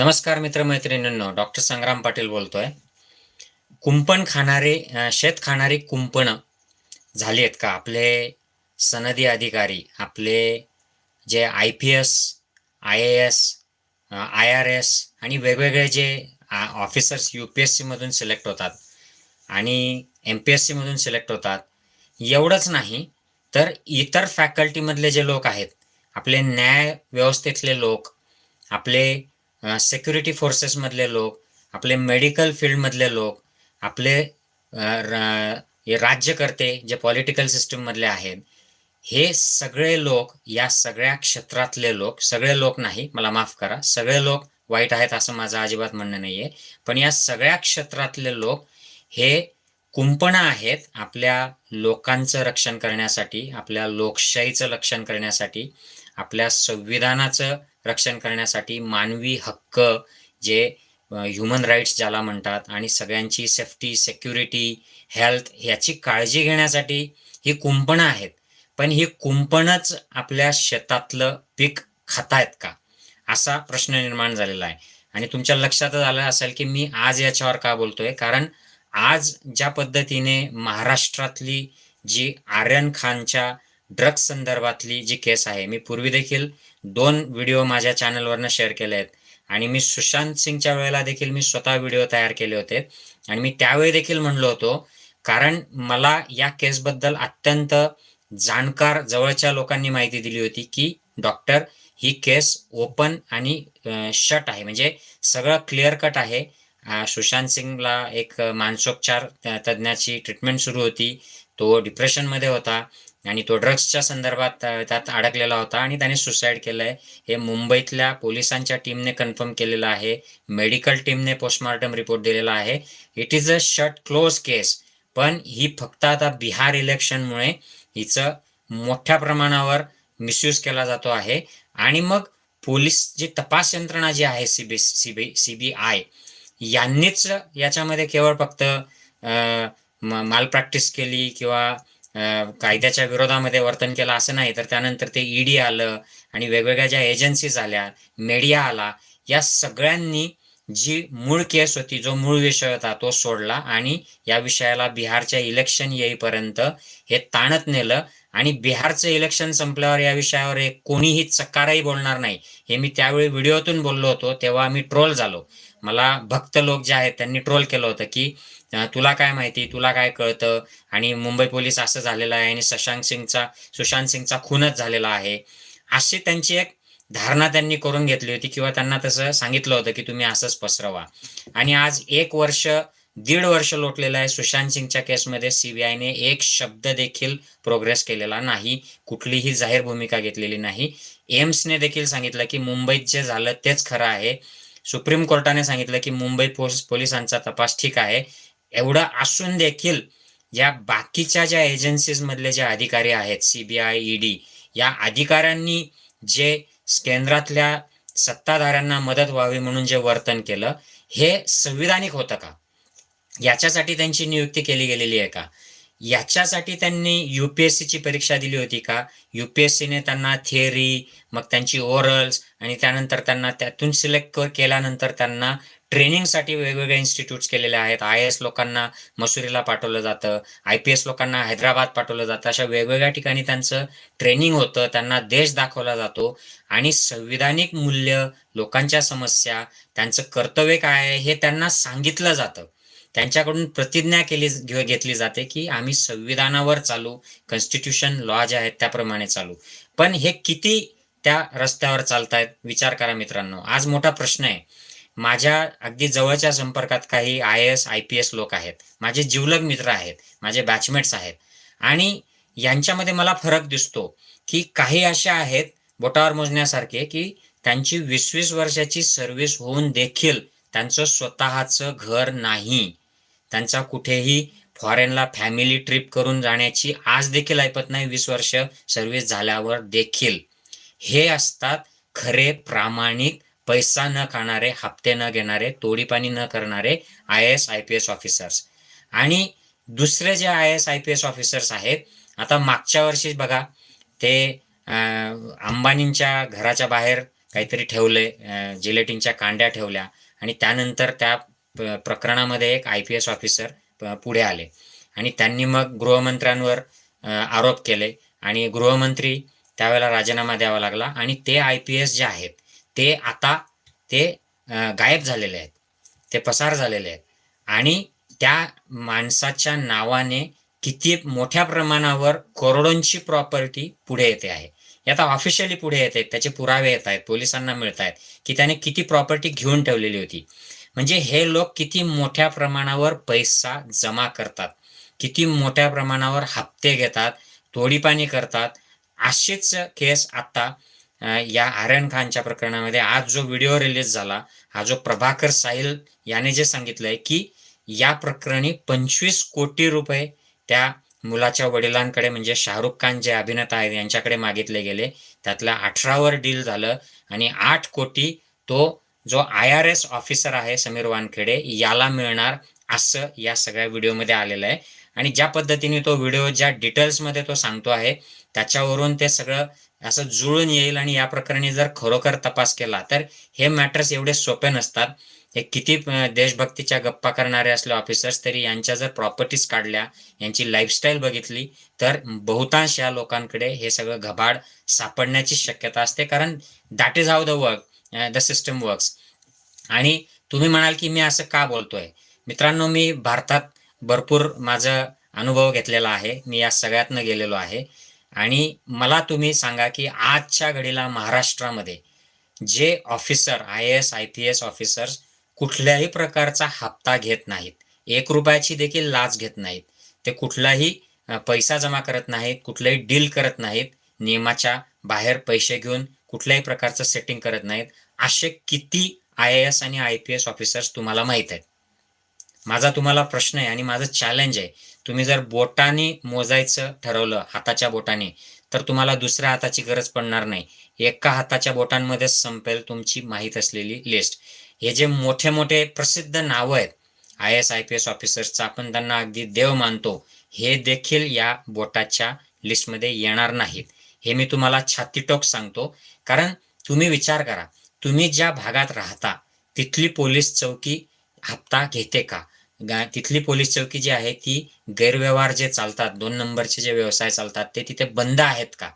नमस्कार मित्रमैत्रिणींनो डॉक्टर संग्राम पाटील बोलतोय. कुंपण खाणारे शेत खाणारी कुंपणं झाली आहेत का? आपले सनदी अधिकारी आपले जे I P S I A S I R S आणि वेगवेगळे जे ऑफिसर्स यू पी एस सीमधून सिलेक्ट होतात आणि एम पी एस सीमधून सिलेक्ट होतात एवढंच नाही तर इतर फॅकल्टीमधले जे लोक आहेत आपले न्याय व्यवस्थेतले लोक आपले सेक्युरिटी फोर्सेसमधले लोक आपले मेडिकल फील्डमधले लोक आपले राज्यकर्ते जे पॉलिटिकल सिस्टममधले आहेत हे सगळे लोक या सगळ्या क्षेत्रातले लोक सगळे लोक नाही मला माफ करा सगळे लोक वाईट आहेत असं माझं अजिबात म्हणणं नाहीये पण या सगळ्या क्षेत्रातले लोक हे कुंपणं आहेत आपल्या लोकांचं रक्षण करण्यासाठी आपल्या लोकशाहीचं रक्षण करण्यासाठी आपल्या संविधानाचं रक्षण करण्यासाठी मानवी हक्क जे ह्युमन राईट्स ज्याला म्हणतात आणि सगळ्यांची सेफ्टी सेक्युरिटी हेल्थ ह्याची काळजी घेण्यासाठी ही कुंपणं आहेत. पण ही कुंपणच आपल्या शेतातलं पीक खातायत का? असा प्रश्न निर्माण झालेला आहे. आणि तुमच्या लक्षातच आलं असेल की मी आज याच्यावर का बोलतोय? कारण आज ज्या पद्धतीने महाराष्ट्रातली जी आर्यन खानच्या ड्रग्स संदर्भातली जी केस आहे मी पूर्वी देखील दोन व्हिडिओ माझ्या चॅनलवरनं शेअर केले आहेत. आणि मी सुशांत सिंगच्या वेळेला देखील मी स्वतः व्हिडिओ तयार केले होते. आणि मी त्यावेळी देखील म्हणलो होतो कारण मला या केसबद्दल अत्यंत जाणकार जवळच्या लोकांनी माहिती दिली होती की डॉक्टर ही केस ओपन आणि शट आहे. म्हणजे सगळं क्लिअर कट आहे. सुशांत सिंगला एक मानसोपचार तज्ज्ञाची ट्रीटमेंट सुरू होती. तो डिप्रेशनमध्ये होता. आणि तो ड्रग्सच्या संदर्भात त्यात अडकलेला होता आणि त्याने सुसाईड केलंय. हे मुंबईतल्या पोलिसांच्या टीमने कन्फर्म केलेलं आहे. मेडिकल टीमने पोस्टमॉर्टम रिपोर्ट दिलेला आहे. It is a shut close case पण ही फक्त आता बिहार इलेक्शनमुळे हिचं मोठ्या प्रमाणावर मिसयूज केला जातो आहे. आणि मग पोलीस जी तपास यंत्रणा जी आहे सीबी सीबी सीबीआय यांनीच याच्यामध्ये केवळ फक्त माल प्रॅक्टिस केली किंवा कायद्याच्या विरोधामध्ये वर्तन केलं असं नाही तर त्यानंतर ते ईडी आलं आणि वेगवेगळ्या ज्या एजन्सीज आल्या मीडिया आला या सगळ्यांनी जी मूळ केस होती जो मूळ विषय होता तो सोडला आणि या विषयाला बिहारच्या इलेक्शन येईपर्यंत हे ताणत नेलं आणि बिहारचं इलेक्शन संपल्यावर या विषयावर एक कोणीही चक्कारही बोलणार नाही. हे मी त्यावेळी व्हिडिओतून बोललो होतो तेव्हा मी ट्रोल झालो. मला भक्त लोक जे आहेत त्यांनी ट्रोल केलं होतं की तुला काय माहिती तुला काय कळतं? आणि मुंबई पोलीस असं झालेलं आहे आणि शशांक सिंगचा सुशांत सिंगचा खूनच झालेला आहे. अशी त्यांची एक धारणा त्यांनी करून घेतली होती किंवा त्यांना तसं सांगितलं होतं की तुम्ही असंच पसरवा. आणि आज एक वर्ष दीड वर्ष लोटलेलं आहे सुशांत सिंगच्या केसमध्ये सीबीआयने एक शब्द देखील प्रोग्रेस केलेला नाही. कुठलीही जाहीर भूमिका घेतलेली नाही. एम्सने देखील सांगितलं की मुंबईत जे झालं तेच खरं आहे. सुप्रीम कोर्टाने सांगितलं की मुंबई पोलिसांचा तपास ठीक आहे. एवढं असून देखील या बाकीच्या ज्या एजन्सीज मधले जे अधिकारी आहेत सीबीआय ईडी या अधिकाऱ्यांनी जे केंद्रातल्या सत्ताधाऱ्यांना मदत व्हावी म्हणून जे वर्तन केलं हे संविधानिक होतं का? याच्यासाठी त्यांची नियुक्ती केली गेलेली आहे का? याच्यासाठी त्यांनी युपीएससीची परीक्षा दिली होती का? युपीएससीने त्यांना थिअरी मग त्यांची ओरल्स आणि त्यानंतर त्यांना त्यातून सिलेक्ट केल्यानंतर त्यांना ट्रेनिंगसाठी वेगवेगळे इन्स्टिट्यूट्स केलेले आहेत. आय एस लोकांना मसुरीला पाठवलं जातं. आय पी एस लोकांना हैदराबाद पाठवलं जातं. अशा वेगवेगळ्या ठिकाणी त्यांचं ट्रेनिंग होतं. त्यांना देश दाखवला जातो. आणि संविधानिक मूल्य लोकांच्या समस्या त्यांचं कर्तव्य काय आहे हे त्यांना सांगितलं जातं. त्यांच्याकडून प्रतिज्ञा केली घे- घेतली जाते की आम्ही संविधानावर चालू कॉन्स्टिट्यूशन लॉ जे आहेत त्याप्रमाणे चालू. पण हे किती त्या रस्त्यावर चालतायत? विचार करा मित्रांनो. आज मोठा प्रश्न आहे. माझ्या अगदी जवळच्या संपर्कात काही I S I P S लोक आहेत. माझे जिवलग मित्र आहेत. माझे बॅचमेट्स आहेत. आणि यांच्यामध्ये मला फरक दिसतो की काही अशा आहेत बोटावर मोजण्यासारखे की त्यांची वीस वीस वर्षाची सर्व्हिस होऊन देखील त्यांचं स्वतःचं घर नाही. त्यांचा कुठेही फॉरेनला फॅमिली ट्रिप करून जाण्याची आज देखील ऐपत नाही. वीस वर्ष सर्व्हिस झाल्यावर देखील. हे असतात खरे प्रामाणिक पैसा न खाणारे हप्ते न घेणारे तोडीपाणी न करणारे I S I P S officers आणि दुसरे जे I S I P S officers आहेत आता मागच्या वर्षी बघा ते अं, अंबानींच्या घराच्या बाहेर काहीतरी ठेवले जिलेटिनच्या कांड्या ठेवल्या आणि त्यानंतर त्या प्रकरणामध्ये एक आय पी एस ऑफिसर पुढे आले. आणि त्यांनी मग गृहमंत्र्यांवर आरोप केले. आणि गृहमंत्री त्यावेळेला राजीनामा द्यावा लागला. आणि ते आय पी एस जे आहेत ते आता ते गायब झालेले आहेत. ते पसार झालेले आहेत. आणि त्या माणसाच्या नावाने किती मोठ्या प्रमाणावर करोडोंची प्रॉपर्टी पुढे येते आहे. आता ऑफिशियली पुढे येत आहेत. त्याचे पुरावे येत आहेत. पोलिसांना मिळत आहेत की त्याने किती प्रॉपर्टी घेऊन ठेवलेली होती. म्हणजे हे लोक किती मोठ्या प्रमाणावर पैसा जमा करतात. किती मोठ्या प्रमाणावर हप्ते घेतात तोडीपाणी करतात. असेच केस आता या आर्यन खानच्या प्रकरणामध्ये आज जो व्हिडिओ रिलीज झाला हा जो प्रभाकर साहिल याने जे सांगितलंय की या प्रकरणी पंचवीस कोटी रुपये त्या मुलाच्या वडिलांकडे म्हणजे शाहरुख खान जे अभिनेता आहेत यांच्याकडे मागितले गेले. त्यातल्या अठरावर डील झालं आणि आठ कोटी तो जो आय आर एस ऑफिसर आहे समीर वानखेडे याला मिळणार असं या सगळ्या व्हिडिओमध्ये आलेलं आहे. आणि ज्या पद्धतीने तो व्हिडिओ ज्या डिटेल्समध्ये तो सांगतो आहे त्याच्यावरून ते सगळं असं जुळून येईल आणि या प्रकरणी जर खरोखर तपास केला तर हे मॅटर्स एवढे सोपे नसतात. हे किती देशभक्तीच्या गप्पा करणारे असले ऑफिसर्स तरी यांच्या जर प्रॉपर्टीज काढल्या यांची लाईफस्टाईल बघितली तर बहुतांश या लोकांकडे हे सगळं घबाड सापडण्याची शक्यता असते. कारण that is how the work the system works आणि तुम्ही म्हणाल की मी असं का बोलतोय? मित्रांनो मी भारतात भरपूर माझा अनुभव घेतलेला आहे. मी या सगळ्यातनं गेलेलो आहे. आणि मला तुम्ही सांगा की आजच्या घडीला महाराष्ट्रामध्ये जे officer I S I P S officers कुठल्याही प्रकारचा हप्ता घेत नाहीत एक रुपयाची देखील लाच घेत नाहीत ते कुठलाही पैसा जमा करत नाहीत कुठलंही डील करत नाहीत नियमाच्या बाहेर पैसे घेऊन कुठल्याही प्रकारचं सेटिंग करत नाहीत. असे किती आय एस आणि आय पी एस ऑफिसर्स तुम्हाला माहीत आहेत. माझा तुम्हाला प्रश्न आहे आणि माझं चॅलेंज आहे. तुम्ही जर बोटाने मोजायचं ठरवलं हाताच्या बोटाने तर तुम्हाला दुसऱ्या हाताची गरज पडणार नाही. एका हाताच्या बोटांमध्येच संपेल तुमची माहीत असलेली लिस्ट हे जे मोठे मोठे प्रसिद्ध नावं आहेत I S I P S ऑफिसर्सचं आपण त्यांना अगदी देव मानतो. हे देखील या बोटाच्या लिस्टमध्ये येणार नाहीत. हे मी तुम्हाला छातीटोक सांगतो. कारण तुम्ही विचार करा तुम्ही ज्या भागात राहता तिथली पोलीस चौकी हप्ता घेते का? तिथली पोलीस चौकी जी आहे ती गैरव्यवहार जे चालतात दोन नंबरचे जे व्यवसाय चालतात ते तिथे बंद आहेत का?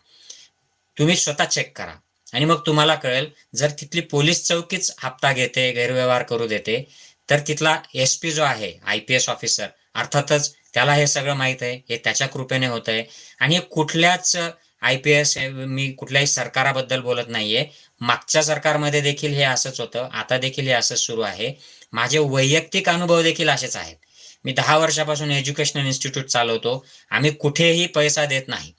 तुम्ही स्वतः चेक करा. आणि मग तुम्हाला कळेल जर तिथली पोलीस चौकीच हप्ता घेते गैरव्यवहार करू देते तर तिथला एस पी जो आहे आय पी एस ऑफिसर अर्थातच त्याला हे सगळं माहीत आहे हे त्याच्या कृपेने होत आहे आणि कुठल्याच आय पी एस मी कुठल्याही सरकाराबद्दल बोलत नाहीये. मागच्या सरकारमध्ये देखील हे असंच होतं. आता देखील हे असंच सुरू आहे. माझे वैयक्तिक अनुभव देखील असेच आहेत. मी दहा वर्षापासून एज्युकेशनल इन्स्टिट्यूट चालवतो. आम्ही कुठेही पैसा देत नाही.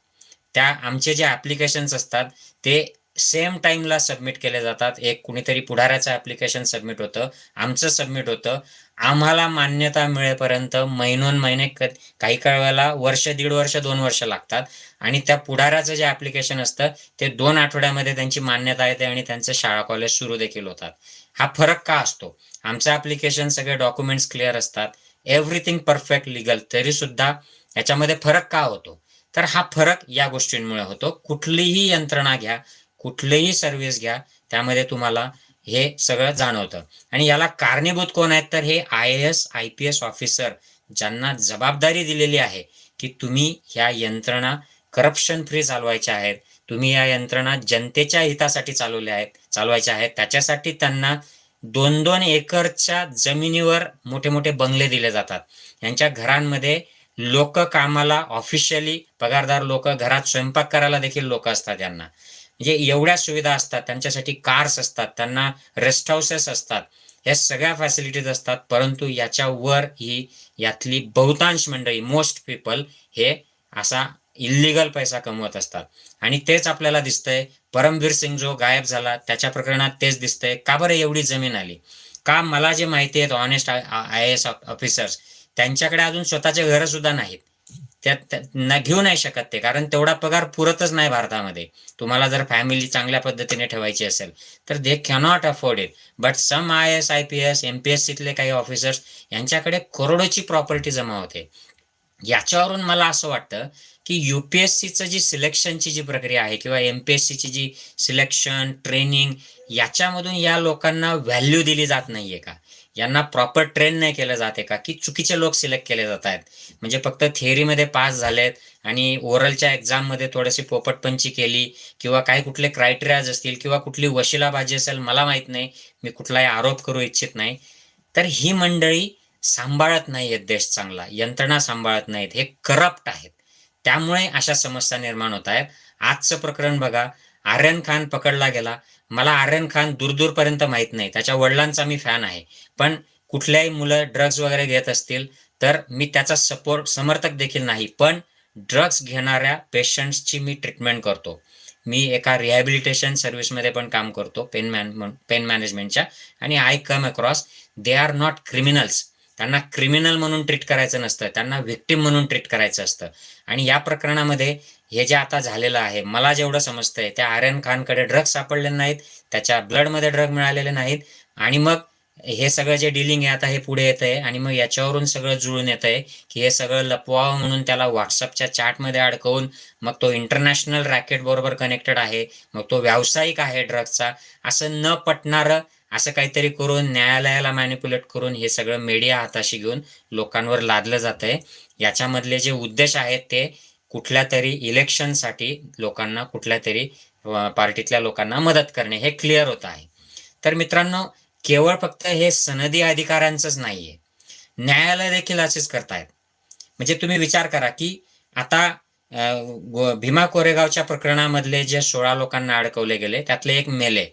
त्या आमचे जे ॲप्लिकेशन्स असतात ते सेम टाईमला सबमिट केले जातात. एक कुणीतरी पुढाऱ्याचं ॲप्लिकेशन सबमिट होतं. आमचं सबमिट होतं. आम्हाला मान्यता मिळेपर्यंत महिनोन महिने क काही काही वेळेला वर्ष दीड वर्ष दोन वर्ष लागतात. आणि त्या पुढाऱ्याचं जे ॲप्लिकेशन असतं ते दोन आठवड्यामध्ये त्यांची मान्यता येते आणि त्यांचं शाळा कॉलेज सुरू देखील होतात. हा फरक का असतो? आमचं ॲप्लिकेशन सगळे डॉक्युमेंट्स क्लिअर असतात. एव्हरीथिंग परफेक्ट लिगल तरी सुद्धा याच्यामध्ये फरक का होतो? तर हा फरक या गोष्टींमुळे होतो. कुठलीही यंत्रणा घ्या. कुठलीही सर्व्हिस घ्या त्यामध्ये तुम्हाला हे सगळं जाणवतं. आणि याला कारणीभूत कोण आहेत? तर हे I S I P S officer ज्यांना जबाबदारी दिलेली आहे की तुम्ही ह्या यंत्रणा करप्शन फ्री चालवायच्या आहेत तुम्ही या यंत्रणा जनतेच्या हितासाठी चालवल्या आहेत चालवायच्या आहेत. त्याच्यासाठी त्यांना दोन दोन एकरच्या जमिनीवर मोठे मोठे बंगले दिले जातात. यांच्या घरांमध्ये लोक कामाला ऑफिशियली पगारदार लोक घरात स्वयंपाक करायला देखील लोक असतात यांना. म्हणजे एवढ्या सुविधा असतात त्यांच्यासाठी कार्स असतात त्यांना रेस्ट हाऊसेस असतात या सगळ्या फॅसिलिटीज असतात परंतु याच्यावर ही यातली बहुतांश मंडळी मोस्ट पीपल हे असा इल्लिगल पैसा कमवत असतात. आणि तेच आपल्याला दिसतंय परमवीर सिंग जो गायब झाला त्याच्या प्रकरणात तेच दिसतंय का बरं एवढी जमीन आली? का मला जे माहिती आहेत ऑनेस्ट आय एस ऑफिसर्स त्यांच्याकडे अजून स्वतःचे घरं सुद्धा नाहीत. त्यात त्या- घेऊ नाही शकत ते कारण तेवढा पगार पुरतच नाही भारतामध्ये. तुम्हाला जर फॅमिली चांगल्या पद्धतीने ठेवायची असेल तर they cannot afford it but some I S I P S M P S सीतले काही ऑफिसर्स यांच्याकडे करोडोची प्रॉपर्टी जमा होते. याच्यावरून मला असं वाटतं की युपीएससीचं जी सिलेक्शनची जी प्रक्रिया आहे किंवा एमपीएससीची जी सिलेक्शन ट्रेनिंग याच्यामधून या लोकांना व्हॅल्यू दिली जात नाहीये का? यांना प्रॉपर ट्रेन नाही केलं जाते का की चुकीचे लोक सिलेक्ट केले जात आहेत. म्हणजे फक्त थिअरीमध्ये पास झालेत आणि ओरलच्या एक्झाममध्ये थोडीशी पोपटपंची केली किंवा काही कुठले क्रायटेरियाज असतील किंवा कुठली वशिलाबाजी असेल मला माहीत नाही. मी कुठलाही आरोप करू इच्छित नाही. तर ही मंडळी सांभाळत नाही आहेत देश चांगला यंत्रणा सांभाळत नाहीत हे करप्ट आहेत. त्यामुळे अशा समस्या निर्माण होत आहेत. आजचं प्रकरण बघा आर्यन खान पकडला गेला मला आर्यन खान दूरदूरपर्यंत माहीत नाही. त्याच्या वडिलांचा मी फॅन आहे. पण कुठल्याही मुलं ड्रग्ज वगैरे घेत असतील तर मी त्याचा सपोर्ट समर्थक देखील नाही. पण ड्रग्ज घेणाऱ्या पेशंट्सची मी ट्रीटमेंट करतो. मी एका रिहॅबिलिटेशन सर्व्हिसमध्ये पण काम करतो पेन मॅन पेन मॅनेजमेंटच्या आणि I come across they are not criminals त्यांना क्रिमिनल म्हणून ट्रीट करायचं नसतं. त्यांना व्हिक्टीम म्हणून ट्रीट करायचं असतं. आणि या प्रकरणामध्ये हे जे आता झालेलं आहे मला जेवढं समजतंय त्या आर्यन खानकडे ड्रग सापडले नाहीत त्याच्या ब्लडमध्ये ड्रग मिळालेले नाहीत आणि मग हे सगळं जे डिलिंग आहे आता हे पुढे येत आहे आणि मग याच्यावरून सगळं जुळून येत आहे की हे सगळं लपवावं म्हणून त्याला व्हॉट्सअपच्या चॅटमध्ये अडकवून मग तो इंटरनॅशनल रॅकेट बरोबर कनेक्टेड आहे मग तो व्यावसायिक आहे ड्रग्जचा असं न पटणारं असं काहीतरी करून न्यायालयाला मॅन्युप्युलेट करून हे सगळं मीडिया हाताशी घेऊन लोकांवर लादलं जात आहे याच्यामधले जे उद्देश आहेत ते कुठल्या तरी इलेक्शनसाठी लोकांना कुठल्या तरी पार्टीतल्या लोकांना मदत करणे हे क्लिअर होत आहे. तर मित्रांनो केवळ फक्त हे सनदी अधिकाऱ्यांचंच नाहीये. न्यायालय देखील असेच करतायत. म्हणजे तुम्ही विचार करा की आता भीमा कोरेगावच्या प्रकरणामधले जे सोळा लोकांना अडकवले गेले त्यातले एक मेले.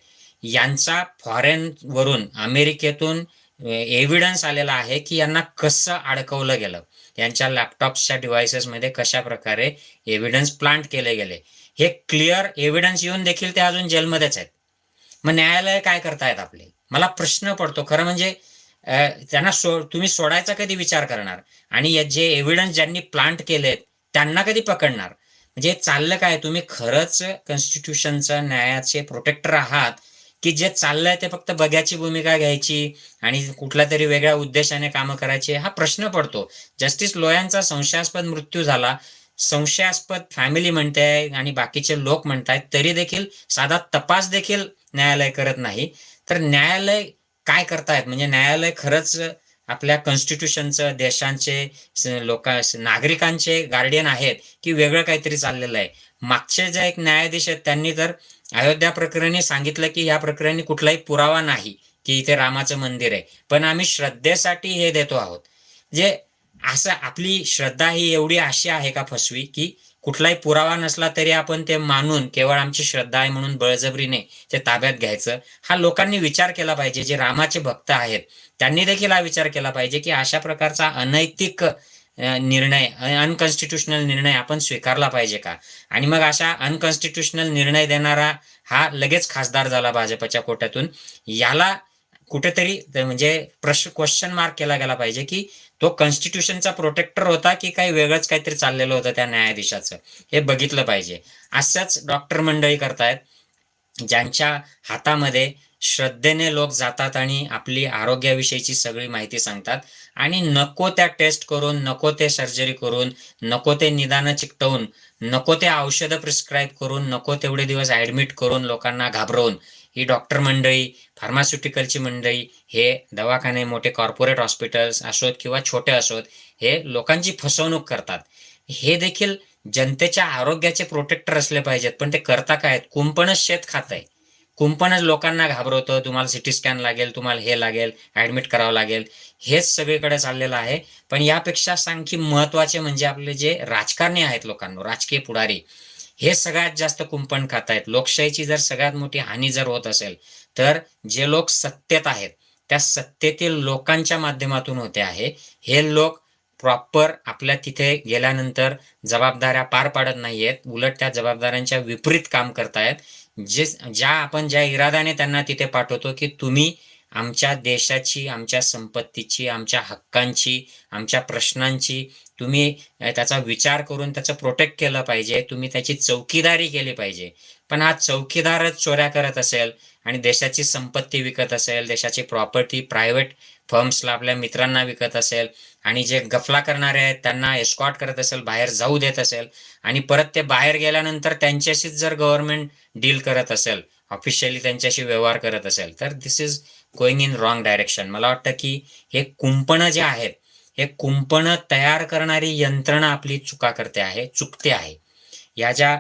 यांचा फॉरेन वरून अमेरिकेतून एव्हिडन्स आलेला आहे की यांना कसं अडकवलं गेलं? यांच्या लॅपटॉप्सच्या डिव्हायसेसमध्ये कशा प्रकारे एव्हिडन्स प्लांट केले गेले? हे क्लिअर एव्हिडन्स येऊन देखील ते अजून जेलमध्येच आहेत. मग न्यायालय काय करतायत आपले? मला प्रश्न पडतो. खरं म्हणजे त्यांना सो तुम्ही सोडायचा कधी विचार करणार? आणि जे एव्हिडन्स ज्यांनी प्लांट केलेत त्यांना कधी पकडणार? म्हणजे चाललं काय? तुम्ही खरंच कॉन्स्टिट्यूशनचं न्यायाचे प्रोटेक्टर आहात. की जे चाललंय ते फक्त बघ्याची भूमिका घ्यायची आणि कुठल्या तरी वेगळ्या उद्देशाने कामं करायची हा प्रश्न पडतो. जस्टिस लोयांचा संशयास्पद मृत्यू झाला. संशयास्पद फॅमिली म्हणते आणि बाकीचे लोक म्हणतायत तरी देखील साधा तपास देखील न्यायालय करत नाही. तर न्यायालय काय करतायत? म्हणजे न्यायालय खरंच आपल्या कॉन्स्टिट्यूशनचं देशांचे लोक नागरिकांचे गार्डियन आहेत की वेगळं काहीतरी चाललेलं आहे? मागचे जे एक न्यायाधीश आहेत त्यांनी तर अयोध्या प्रकरणी सांगितलं की या प्रकरणी कुठलाही पुरावा नाही की इथे रामाचं मंदिर आहे. पण आम्ही श्रद्धेसाठी हे देतो आहोत. जे असं आपली श्रद्धा ही एवढी अशी आहे का फसवी की कुठलाही पुरावा नसला तरी आपण ते मानून केवळ आमची श्रद्धा आहे म्हणून बळजबरीने ते ताब्यात घ्यायचं हा लोकांनी विचार केला पाहिजे. जे रामाचे भक्त आहेत त्यांनी देखील हा विचार केला पाहिजे की अशा प्रकारचा अनैतिक निर्णय अनकॉन्स्टिट्युशनल निर्णय आपण स्वीकारला पाहिजे का? आणि मग अशा अनकॉन्स्टिट्युशनल निर्णय देणारा हा लगेच खासदार झाला भाजपच्या कोट्यातून. याला कुठेतरी म्हणजे प्रश्न क्वेश्चन मार्क केला गेला पाहिजे की तो कॉन्स्टिट्यूशनचा प्रोटेक्टर होता की काही वेगळंच काहीतरी चाललेलं होतं त्या न्यायाधीशाचं? हे बघितलं पाहिजे. अशाच डॉक्टर मंडळी करतायत ज्यांच्या हातामध्ये श्रद्धेने लोक जातात आणि आपली आरोग्याविषयीची सगळी माहिती सांगतात. आणि नको त्या टेस्ट करून नको ते सर्जरी करून नको ते निदानं चिकटवून नको ते औषधं प्रिस्क्राईब करून नको तेवढे दिवस ऍडमिट करून लोकांना घाबरवून ही डॉक्टर मंडळी फार्मास्युटिकलची मंडळी हे दवाखाने मोठे कॉर्पोरेट हॉस्पिटल्स असोत किंवा छोटे असोत हे लोकांची फसवणूक करतात. हे देखील जनतेच्या आरोग्याचे प्रोटेक्टर असले पाहिजेत पण ते करता काय कुंपणच शेत खात आहे. कुंपणच लोकांना घाबरवतं तुम्हाला सिटी स्कॅन लागेल तुम्हाला हे लागेल ऍडमिट करावं लागेल. हेच सगळीकडे चाललेलं आहे. पण यापेक्षा आणखी महत्त्वाचे म्हणजे आपले जे राजकारणी आहेत लोकांना राजकीय पुढारी हे सगळ्यात जास्त कुंपण खात आहेत लोकशाहीची जर सगळ्यात मोठी हानी जर होत असेल तर जे लोक सत्तेत आहेत त्या सत्तेतील लोकांच्या माध्यमातून होते आहे. हे लोक प्रॉपर आपल्या तिथे गेल्यानंतर जबाबदाऱ्या पार पाडत नाहीयेत. उलट त्या जबाबदाऱ्यांच्या विपरीत काम करतायत. जे ज्या आपण ज्या इरादाने त्यांना तिथे पाठवतो की तुम्ही आमच्या देशाची आमच्या संपत्तीची आमच्या हक्कांची आमच्या प्रश्नांची तुम्ही त्याचा विचार करून त्याचं प्रोटेक्ट केलं पाहिजे. तुम्ही त्याची चौकीदारी केली पाहिजे. पण हा चौकीदारच चोऱ्या करत असेल आणि देशाची संपत्ती विकत असेल देशाची प्रॉपर्टी प्रायव्हेट फर्म्सला आपल्या मित्रांना विकत असेल आणि जे गफला करणारे आहेत त्यांना एस्कॉट करत असेल बाहेर जाऊ देत असेल आणि परत ते बाहेर गेल्यानंतर त्यांच्याशीच जर गव्हर्नमेंट डील करत असेल ऑफिशियली त्यांच्याशी व्यवहार करत असेल तर this is going in wrong direction मला वाटतं की हे कुंपणं जे आहेत हे कुंपणं तयार करणारी यंत्रणा आपली चुका करते आहे चुकते आहे. या ज्या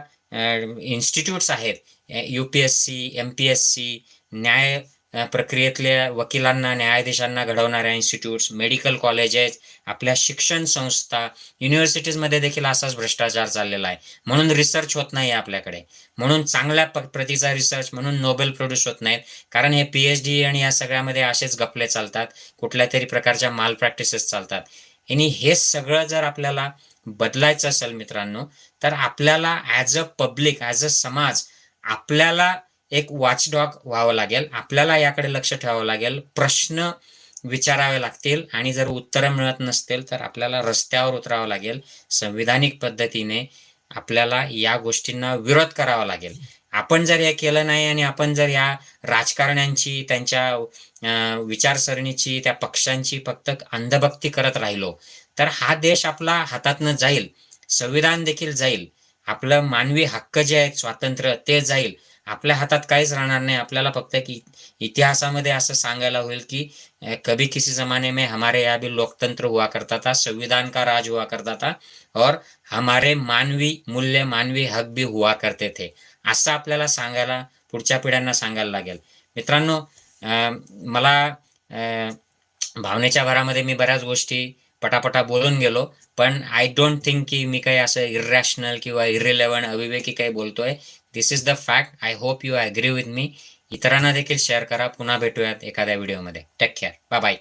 इन्स्टिट्यूट्स आहेत U P S C M P S C न्याय प्रक्रियेतल्या वकिलांना न्यायाधीशांना घडवणाऱ्या इन्स्टिट्यूट्स मेडिकल कॉलेजेस आपल्या शिक्षण संस्था युनिव्हर्सिटीजमध्ये देखील असाच भ्रष्टाचार चाललेला आहे. म्हणून रिसर्च होत नाही आपल्याकडे. म्हणून चांगल्या प्रतीचा रिसर्च म्हणून नोबेल प्रोड्यूस होत नाहीत. कारण हे पी एच डी आणि या सगळ्यामध्ये असेच गपले चालतात. कुठल्या तरी प्रकारच्या माल प्रॅक्टिसेस चालतात. आणि हे सगळं जर आपल्याला बदलायचं असेल मित्रांनो तर आपल्याला as a public as a समाज आपल्याला एक वॉचडॉग व्हावं लागेल. आपल्याला याकडे लक्ष ठेवावं लागेल. प्रश्न विचारावे लागतील आणि जर उत्तरं मिळत नसतील तर आपल्याला रस्त्यावर उतरावं लागेल. संविधानिक पद्धतीने आपल्याला या गोष्टींना विरोध करावा लागेल. आपण जर हे केलं नाही आणि आपण जर या राजकारण्यांची त्यांच्या विचारसरणीची त्या पक्षांची फक्त अंधभक्ती करत राहिलो तर हा देश आपला हातातनं जाईल. संविधान देखील जाईल. आपलं मानवी हक्क जे आहेत स्वातंत्र्य ते जाईल. आपल्या हातात काहीच राहणार नाही. आपल्याला फक्त की इतिहासामध्ये असं सांगायला होईल की कभी किसी जमाने में हमारे यहाँ भी लोकतंत्र हुआ करता था संविधान का राज हुआ करता था और हमारे मानवी मूल्य मानवी हक भी हुआ करते थे. असं आपल्याला सांगायला पुढच्या पिढ्यांना सांगायला लागेल. मित्रांनो मला भावनेच्या भरामध्ये मी बऱ्याच गोष्टी पटापटा बोलून गेलो पण आय डोंट थिंक की मी काही असं इरॅशनल किंवा इरिलेव्हंट अविवेकी काही बोलतोय. This is the fact I hope you agree with me इतरांना देखील शेअर करा. पुन्हा भेटूयात एखाद्या व्हिडिओमध्ये टेक केअर बाय बाय